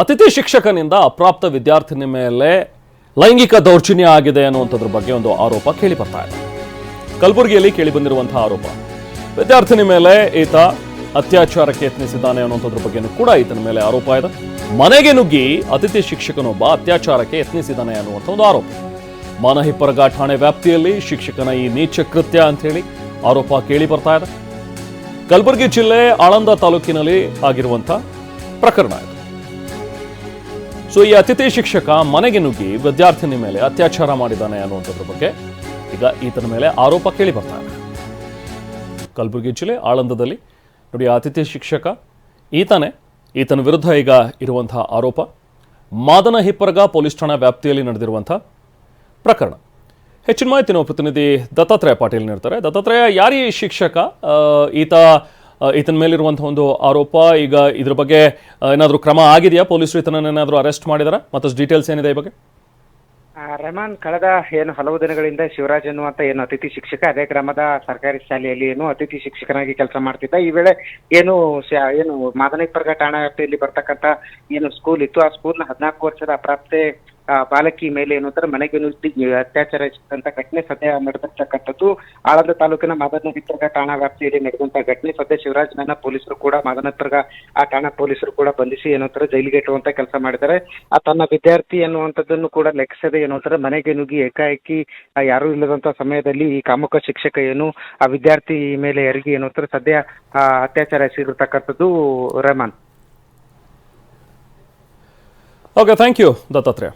ಅತಿಥಿ ಶಿಕ್ಷಕನಿಂದ ಅಪ್ರಾಪ್ತ ವಿದ್ಯಾರ್ಥಿನಿ ಮೇಲೆ ಲೈಂಗಿಕ ದೌರ್ಜನ್ಯ ಆಗಿದೆ ಅನ್ನುವಂಥದ್ರ ಬಗ್ಗೆ ಒಂದು ಆರೋಪ ಕೇಳಿ ಬರ್ತಾ ಇದೆ. ಕಲಬುರಗಿಯಲ್ಲಿ ಕೇಳಿ ಬಂದಿರುವಂತಹ ಆರೋಪ. ವಿದ್ಯಾರ್ಥಿನಿ ಮೇಲೆ ಈತ ಅತ್ಯಾಚಾರಕ್ಕೆ ಯತ್ನಿಸಿದ್ದಾನೆ ಅನ್ನುವಂಥದ್ರ ಬಗ್ಗೆನೂ ಕೂಡ ಈತನ ಮೇಲೆ ಆರೋಪ ಇದೆ. ಮನೆಗೆ ನುಗ್ಗಿ ಅತಿಥಿ ಶಿಕ್ಷಕನೊಬ್ಬ ಅತ್ಯಾಚಾರಕ್ಕೆ ಯತ್ನಿಸಿದ್ದಾನೆ ಅನ್ನುವಂಥ ಒಂದು ಆರೋಪ. ಮಾನಹಿಪ್ಪರಗ ಠಾಣೆ ವ್ಯಾಪ್ತಿಯಲ್ಲಿ ಶಿಕ್ಷಕನ ಈ ನೀಚ ಕೃತ್ಯ ಅಂತ ಹೇಳಿ ಆರೋಪ ಕೇಳಿ ಬರ್ತಾ ಇದೆ. ಕಲಬುರಗಿ ಜಿಲ್ಲೆ ಆಳಂದ ತಾಲೂಕಿನಲ್ಲಿ ಆಗಿರುವಂಥ ಪ್ರಕರಣ ಇದು. ಸೊ ಈ ಅತಿಥಿ ಶಿಕ್ಷಕ ಮನೆಗೆ ನುಗ್ಗಿ ವಿದ್ಯಾರ್ಥಿನಿ ಮೇಲೆ ಅತ್ಯಾಚಾರ ಮಾಡಿದ್ದಾನೆ ಅನ್ನುವಂಥದ್ರ ಬಗ್ಗೆ ಈಗ ಈತನ ಮೇಲೆ ಆರೋಪ ಕೇಳಿ ಬರ್ತಾನೆ ಕಲಬುರಗಿ ಜಿಲ್ಲೆ ಆಳಂದದಲ್ಲಿ ನೋಡಿ ಅತಿಥಿ ಶಿಕ್ಷಕ ಈತನೇ ಈತನ ವಿರುದ್ಧ ಈಗ ಇರುವಂತಹ ಆರೋಪ. ಮಾದನ ಹಿಪ್ಪರಗ ಪೊಲೀಸ್ ಠಾಣಾ ವ್ಯಾಪ್ತಿಯಲ್ಲಿ ನಡೆದಿರುವಂಥ ಪ್ರಕರಣ. ಹೆಚ್ಚಿನ ಮಾಹಿತಿ ನಾವು ಪ್ರತಿನಿಧಿ ದತ್ತಾತ್ರೇಯ ಪಾಟೀಲ್ ನೀಡ್ತಾರೆ. ದತ್ತಾತ್ರೇಯ, ಯಾರೀ ಶಿಕ್ಷಕ? ಈತ ಈತನ ಮೇಲಿರುವಂತಹ ಒಂದು ಆರೋಪ ಈಗ ಇದ್ರ ಬಗ್ಗೆ ಏನಾದರೂ ಕ್ರಮ ಆಗಿದೆಯಾ? ಪೊಲೀಸರು ಈತನನ್ನು ಏನಾದರೂ ಅರೆಸ್ಟ್ ಮಾಡಿದಾರ? ಮತ್ತಷ್ಟು ಡೀಟೇಲ್ಸ್ ಏನಿದೆ ಈ ಬಗ್ಗೆ? ಆ, ರೆಹಮಾನ್ ಕಳೆದ ಏನು ಹಲವು ದಿನಗಳಿಂದ ಶಿವರಾಜ್ ಅನ್ನುವಂತ ಏನು ಅತಿಥಿ ಶಿಕ್ಷಕ ಅದೇ ಗ್ರಾಮದ ಸರ್ಕಾರಿ ಶಾಲೆಯಲ್ಲಿ ಏನು ಅತಿಥಿ ಶಿಕ್ಷಕನಾಗಿ ಕೆಲಸ ಮಾಡ್ತಿದ್ದ. ಈ ವೇಳೆ ಏನು ಏನು ಮಾದನಿಪರ್ಗ ಠಾಣಾ ವ್ಯಾಪ್ತಿಯಲ್ಲಿ ಬರ್ತಕ್ಕಂತ ಏನು ಸ್ಕೂಲ್ ಇತ್ತು ಆ ಸ್ಕೂಲ್ನ ಹದಿನಾಲ್ಕು ವರ್ಷದ ಅಪ್ರಾಪ್ತೆ ಆ, ಬಾಲಕಿ ಮೇಲೆ ಏನು ತರ ಮನೆಗೆ ಅತ್ಯಾಚಾರ ಎಸಗಿದಂತ ಘಟನೆ ಸದ್ಯ ನಡೆದಿರ್ತಕ್ಕಂಥದ್ದು. ಆಳಂದ ತಾಲೂಕಿನ ಮಾದನೇಶ್ವರ್ಗ ಠಾಣಾ ವ್ಯಾಪ್ತಿಯಲ್ಲಿ ನಡೆದಂತ ಘಟನೆ ಸದ್ಯ ಶಿವರಾಜ್ ನನ್ನ ಪೊಲೀಸರು ಕೂಡ ಮಾದನೇಶ್ವರ್ಗ ಆ ಠಾಣಾ ಪೊಲೀಸರು ಕೂಡ ಬಂಧಿಸಿ ಏನಂತಾರೆ ಜೈಲಿಗೆ ಇಟ್ಟುವಂತ ಕೆಲಸ ಮಾಡಿದ್ದಾರೆ. ಆ ತನ್ನ ವಿದ್ಯಾರ್ಥಿ ಅನ್ನುವಂಥದ್ದನ್ನು ಕೂಡ ಲೆಕ್ಕಿಸದೆ ಏನು ಅಂತಾರೆ ಮನೆಗೆ ನುಗ್ಗಿ ಏಕಾಏಕಿ ಯಾರು ಇಲ್ಲದಂತ ಸಮಯದಲ್ಲಿ ಈ ಕಾಮುಕ ಶಿಕ್ಷಕ ಏನು ಆ ವಿದ್ಯಾರ್ಥಿ ಮೇಲೆ ಎರಗಿ ಏನು ತರ ಸದ್ಯ ಅತ್ಯಾಚಾರ ಎಸಗಿರ್ತಕ್ಕಂಥದ್ದು Rehman. Okay thank you Dattatreya.